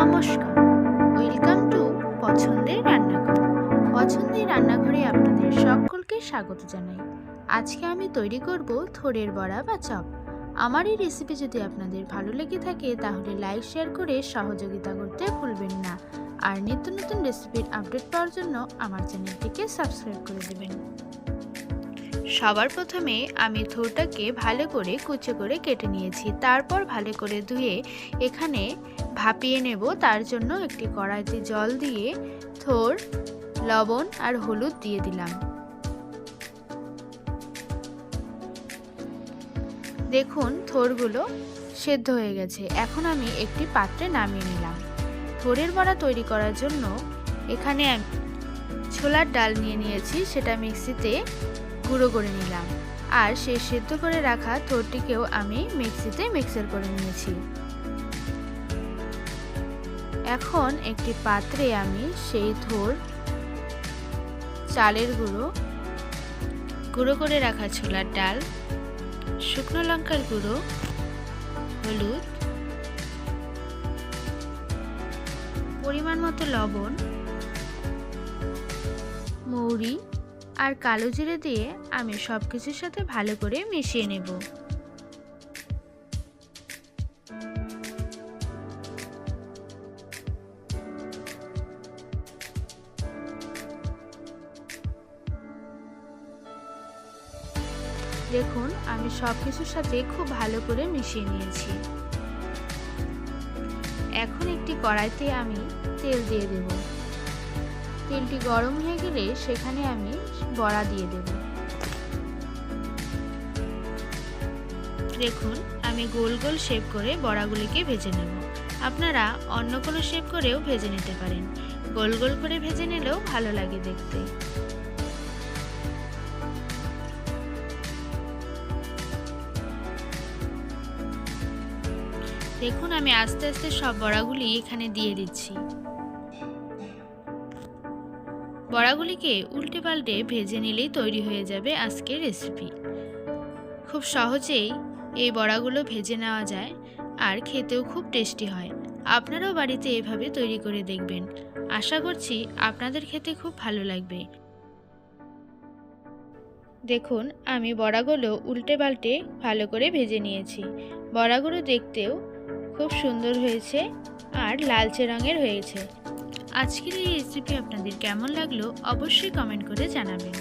নমস্কার। Welcome to পছন্দের রান্নাঘর। পছন্দের রান্নাঘরে আপনাদের সকলকে স্বাগত জানাই। আজকে আমি তৈরি করব থোড়ের বড়া বা চপ। আমার এই রেসিপি যদি আপনাদের ভালো লেগে থাকে, তাহলে লাইক শেয়ার করে সহযোগিতা করতে ভুলবেন না। আর নিত্য নতুন রেসিপির আপডেট পাওয়ার জন্য আমার চ্যানেলটিকে সাবস্ক্রাইব করে দেবেন। সবার প্রথমে আমি থোরটাকে ভালো করে কুচো করে কেটে নিয়েছি। তারপর ভালো করে ধুয়ে এখানে ভাপিয়ে নেব। তার জন্য একটি কড়াইতে জল দিয়ে থোর, লবণ আর হলুদ দিয়ে দিলাম। দেখুন, থোরগুলো সেদ্ধ হয়ে গেছে। এখন আমি একটি পাত্রে নামিয়ে নিলাম। থোরের বড়া তৈরি করার জন্য এখানে আমি ছোলার ডাল নিয়ে নিয়েছি। সেটা মিক্সিতে গুঁড়ো করে নিলাম। আর সে সেদ্ধ করে রাখা থোরটিকেও আমি মিক্সিতে মিক্সার করে নিয়েছি। এখন একটি পাত্রে আমি সেই থোর, চালের গুঁড়ো গুঁড়ো করে রাখা ছোলার ডাল, শুকনো লঙ্কার গুঁড়ো, হলুদ, পরিমাণ মতো লবণ, মৌরি আর কালো জিরে দিয়ে আমি সব কিছুর সাথে ভালো করে মিশিয়ে নেব। দেখুন, আমি সব কিছুর সাথে খুব ভালো করে মিশিয়ে নিয়েছি। এখন একটি কড়াইতে আমি তেল দিয়ে দেব। তেলটি গরম হয়ে গেলে সেখানে আমি বড়া দিয়ে দেব। দেখুন, আমি গোল গোল শেপ করে বড়াগুলিকে ভেজে নেব। আপনারা অন্য কোনো শেপ করেও ভেজে নিতে পারেন। গোল গোল করে ভেজে নিলেও ভালো লাগে দেখতে। দেখুন, আমি আস্তে আস্তে সব বড়াগুলি এখানে দিয়ে দিচ্ছি। বড়াগুলিকে উল্টে পাল্টে ভেজে নিলেই তৈরি হয়ে যাবে আজকের রেসিপি খুব সহজেই এই বড়াগুলো ভেজে নেওয়া যায় আর খেতেও খুব টেস্টি হয়। আপনারাও বাড়িতে এভাবে তৈরি করে দেখবেন। আশা করছি আপনাদের খেতে খুব ভালো লাগবে। দেখুন, আমি বড়াগুলো উল্টে পাল্টে ভালো করে ভেজে নিয়েছি। বড়াগুলো দেখতেও খুব সুন্দর হয়েছে আর লালচে রঙের হয়েছে। আজকের এই রেসিপি আপনাদের কেমন লাগল অবশ্যই কমেন্ট করে জানাবেন।